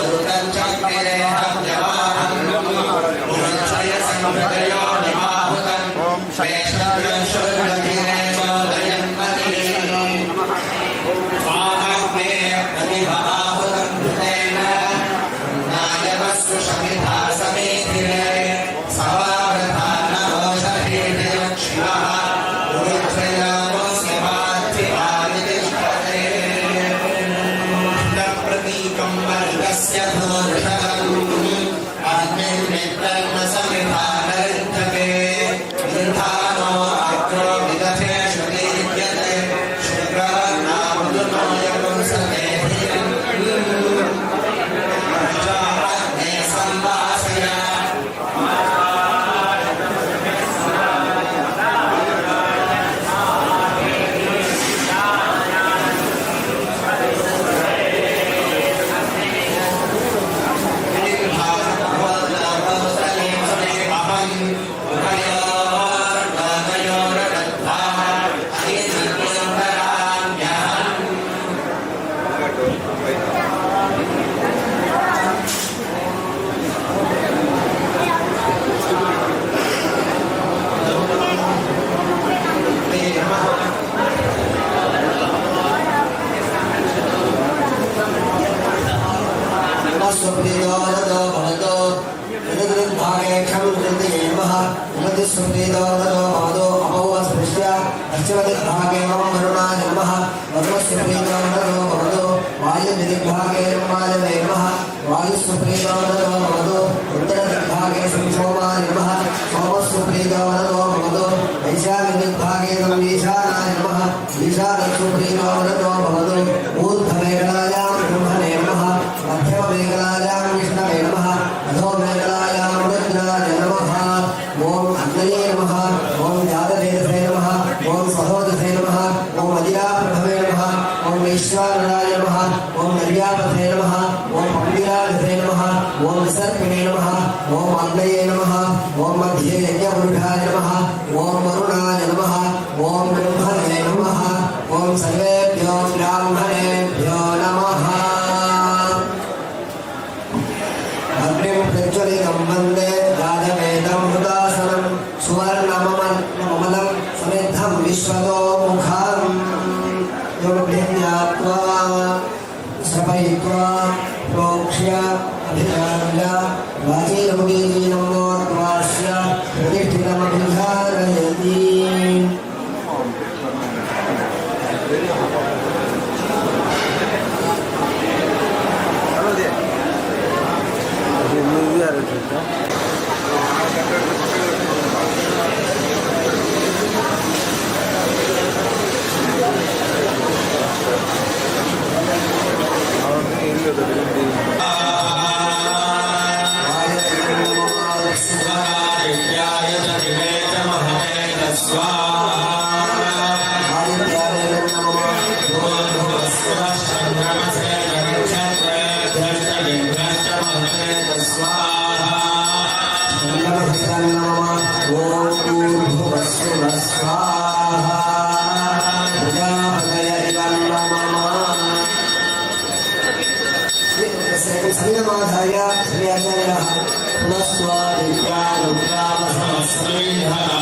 Bhagavatam వాయుస్థుప్రీతోదరోవదు వాయుదిగ్భాగే వాయువే నమ వాయుస్థుప్రీతోదరోవదు ఉత్తరదిగ్భాగే సంక్షోభా నమ సోమస్థుప్రీతోదరోవదు వైశాఖదిగ్భాగే ఈశానా నమ ఈశానస్థుప్రీతోదరోవదు ఊర్ధ్వమేఘలాయాం బ్రహ్మణే నమ మధ్యమేఘలాయాం విష్ణవే నమ అధోమేఘలాయాం రుద్రాయ నమ. ఓం అన్నయే నమ. pasado श्रीमाधाय श्रीअचरः पुनस्वादित्या रुद्रामसमस्मैः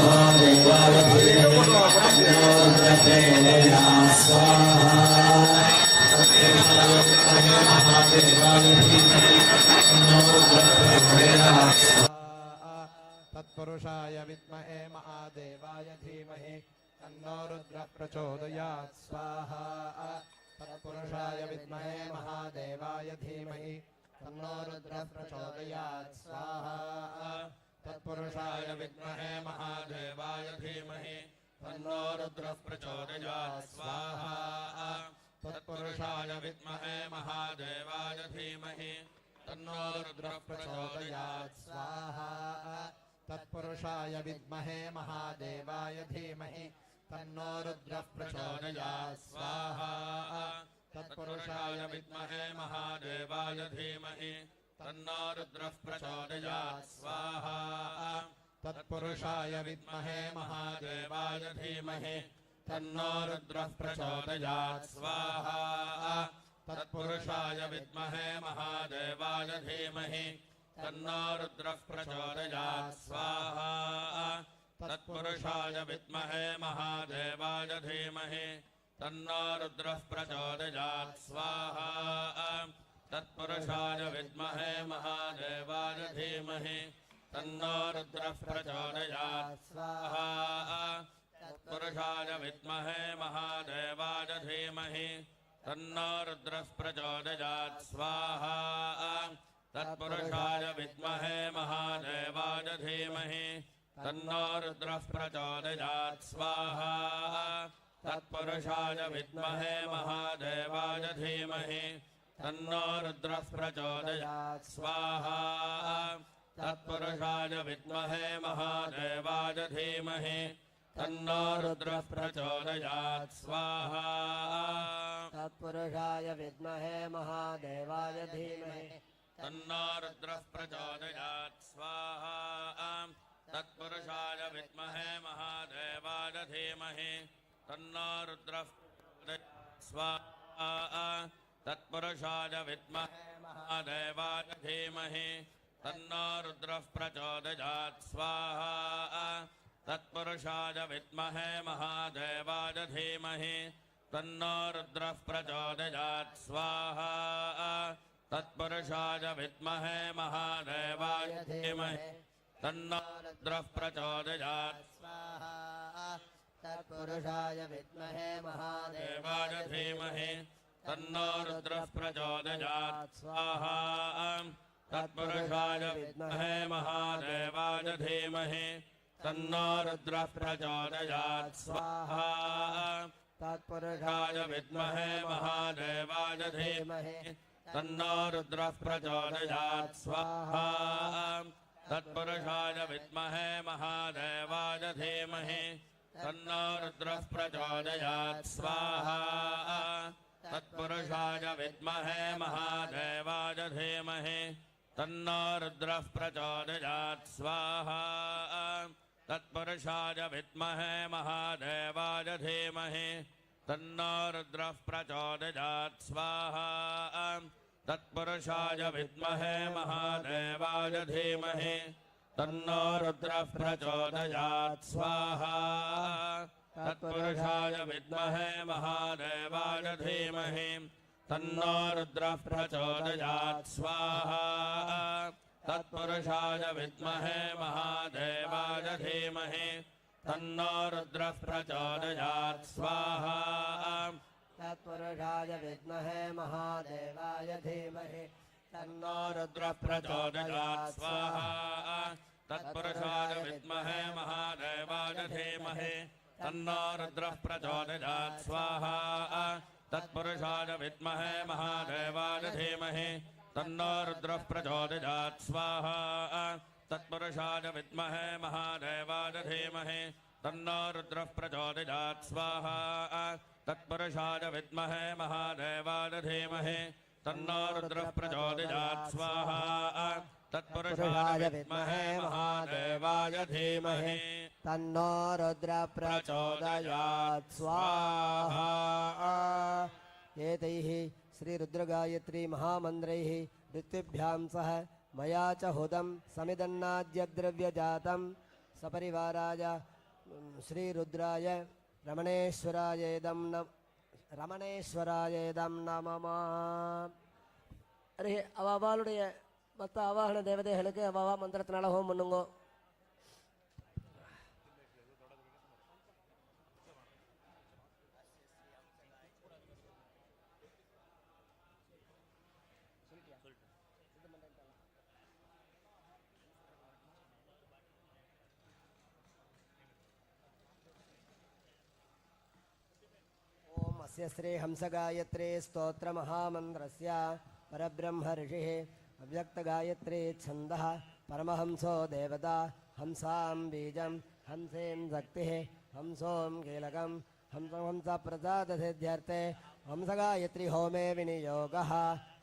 तत्पुरुषाय विद्महे महादेवाय धीमहि तन्नो रुद्रः प्रचोदयात् स्वाहा। तत्पुरुषाय विद्महे महादेवाय धीमहि तन्नो रुद्रः प्रचोदयात् स्वाहा। तत्पुरुषाय विद्महे महादेवाय धीमहि तन्नो रुद्रः प्रचोदयात् स्वाहा। तत्पुरुषाय विद्महे महादेवाय धीमहि। तन्नो रुद्रः प्रचोदयात् स्वाहा। तत्पुरुषाय विद्महे महादेवाय तन्नो रुद्रः प्रचोदयात् स्वाहा। तत्पुरुषाय विद्महे महादेवाय धीमहि। तन्नो रुद्रः प्रचोदयात् स्वाहा। तत्पुरुषाय विद्महे महादेवाय धीमहि। तन्नो रुद्रः प्रचोदयात्, स्वाहा। तत्पुरुषाय विद्महे महादेवाय धीमहि। तन्नो रुद्रः प्रचोदयात्, स्वाहा। तत्पुरुषाय विद्महे महादेवाय धीमहि। तन्नो रुद्रः प्रचोदयात्, स्वाहा। तत्पुरुषाय विद्महे महादेवाय धीमहि। तन्नो रुद्रः प्रचोदयात्, स्वाहा। तत्पुरुषाय विद्महे महादेवाय धीमहि तन्नो रुद्रः प्रचोदयात् स्वाहा। तत्पुरुषाय विद्महे महादेवाय धीमहि तन्नो रुद्रः प्रचोदयात् स्वाहा। तत्पुरुषाय विद्महे महादेवाय धीमहि तन्नो रुद्रः प्रचोदयात् स्वाहा। तत्पुरुषाय विद्महे महादेवाय धीमहि तन्नो रुद्रः प्रचोदयात् स्वाहा। तत्पुरुषाय विद्महे महादेवाय धीमहि। तन्नो रुद्रः प्रचोदयात् स्वाहा। तत्पुरुषाय विद्महे महादेवाय धीमहि। तन्नो रुद्रः स्वाहा। तत्पुरुषाय विद्महे महादेवाय धीमहि। तन्नो रुद्रः प्रचोदयात् स्वाहा। तत्पुरुषाय विद्महे महादेवाय धीमहि तन्नो रुद्रः प्रचोदयात् स्वाहा। तत्पुरुषाय विद्महे महादेवाय धीमहि तन्नो रुद्रः प्रचोदयात् स्वाहा। तत्पुरुषाय महादेवाय धीमहि तन्नो रुद्रः प्रचोदयात् स्वाहा। तत्पुरुषाय विद्महे महादेवाय धीमहि तन्नो रुद्रः प्रचोदयात् स्वाहा। तत्पुरुषाय विद्महे महादेवाय धीमहि। तन्नो रुद्रः प्रचोदयात् स्वाहा। तत्पुरुषाय विद्महे महादेवाय धीमहि। तन्नो रुद्रः प्रचोदयात् स्वाहा। तत्पुरुषाय विद्महे महादेवाय धीमहि। तन्नो रुद्रः प्रचोदयात् स्वाहा। तत्पुरुषाय विद्महे महादेवाय धीमहि तन्नो रुद्रः प्रचोदयात् स्वाहा। तत्पुरुषाय विद्महे महादेवाय धीमहि तन्नो रुद्रः प्रचोदयात् स्वाहा। तत्पुरुषाय विद्महे महादेवाय धीमहि तन्नो रुद्रः प्रचोदयात् स्वाहा। तत्पुरुषाय विद्महे महादेवाय धीमहि तन्नो रुद्रः प्रचोदयात् स्वाहा। तत्पुरुषाय विद्महे महादेवाय धीमहि। तन्नो रुद्रः प्रचोदयात् स्वाहा। तत्पुरुषाय विद्महे महादेवाय धीमहि। तन्नो रुद्रः प्रचोदयात् स्वाहा तत्पुरुषाय विद्महे महादेवाय धीमहि तन्नो रुद्रः स्वाहा। तत्पुरुषाय विद्महे, महादेवाय धीमहि। तन्नो रुद्रः प्रचोदयात् स्वाहा। तत्पुरुषाय विद्महे, महादेवाय धीमहि। तन्नो रुद्रः प्रचोदयात् स्वाहा। तत्पुरुषाय विद्महे, महादेवाय धीमहि। तन्नो रुद्र प्रचोदयात् स्वाहा। एतैः श्रीरुद्रगायत्री महामन्त्रैः ऋत्विभ्यां सह मया च हुदं समिदन्नाद्यद्रव्यजातं सपरिवाराय श्रीरुद्राय रमणेश्वरायेदं न ரமணேஸ்வராயேதம் நமமா அருகே அவாவாளுடைய மற்ற ஆவாகன தேவதைகளுக்கு அவாவா மந்திரத்தினால ஹோம் பண்ணுங்க अस्य श्रीहंसगायत्रे स्तोत्रमहामन्त्रस्य परब्रह्म ऋषिः अव्यक्तगायत्रे छन्दः परमहंसो देवता हंसां बीजं हंसेन शक्तिः हंसों कीलकं हंसं हंसप्रसादसिद्ध्यर्थे हंसगायत्री होमे विनियोगः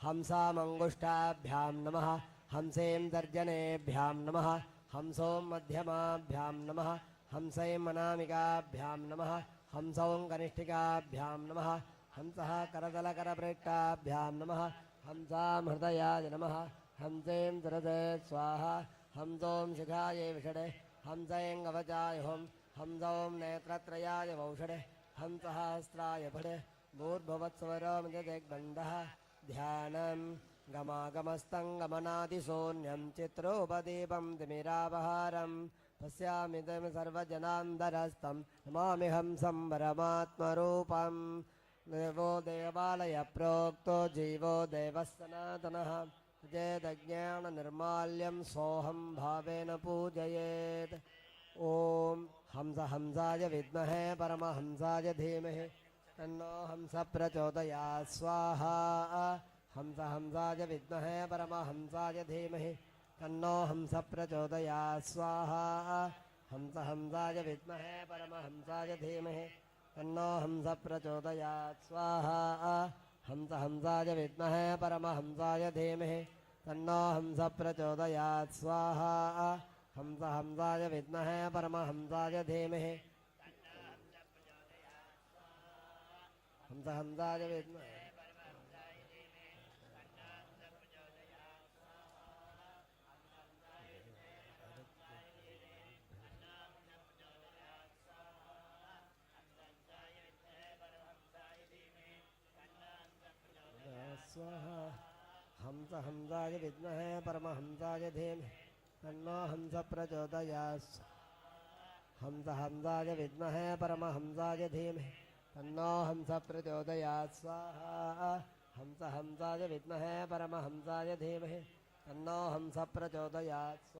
हंसामङ्गुष्ठाभ्यां नमः हंसें तर्जनेभ्यां नमः हंसों मध्यमाभ्यां नमः हंसैं मनामिकाभ्यां नमः हंसौं कनिष्ठिकाभ्यां नमः। हंसः करतलकरपृष्ठाभ्यां नमः। हंसां हृदयाय नमः। हंसें दुरदे स्वाहा। हंसों शिखायै विषडे। हंसैं कवचाय हों। हंसौं नेत्रत्रयाय वौषडे। हंसहस्राय भडे भूर्भुवत्स्वरमिदग्दण्डः ध्यानं गमागमस्तं गमनादिशून्यं चित्रोपदीपं तिमिरापहारं पश्यामिदं सर्वजनान्तरस्तं नमामि हंसं परमात्मरूपं देवो देवालय प्रोक्तो जीवो देवः सनातनः। चेदज्ञाननिर्माल्यं सोऽहं भावेन पूजयेत्। ॐ हंस हंसाय विद्महे परमहंसाय धीमहि। तन्नो हंस प्रचोदया स्वाहा। हंस हंसाय विद्महे परमहंसाय धीमहि। तन्नो हंस प्रचोदया स्वाहा। हंस हंसाय विद्महे परमहंसाय धीमहि। तन्नो हंस प्रचोदयात्। स्वाहा। हंस हंसाय विद्महे परमहंसाय धीमहि। तन्नो हंस प्रचोदयात्। स्वाहा। हंस हंसाय विद्महे परमहंसाय धीमहि। हंस हंसाय विद्महे। हंस हंसाय विद्महे परमहंसाय धीमहि तन्नो हंस प्रचोदयात् हंस हंसाय विद्महे परमहंसाय धीमहि तन्नो हंस प्रचोदयात् स्वाहा। हंस हंसाय विद्महे परमहंसाय धीमहि तन्नो हंस प्रचोदयात्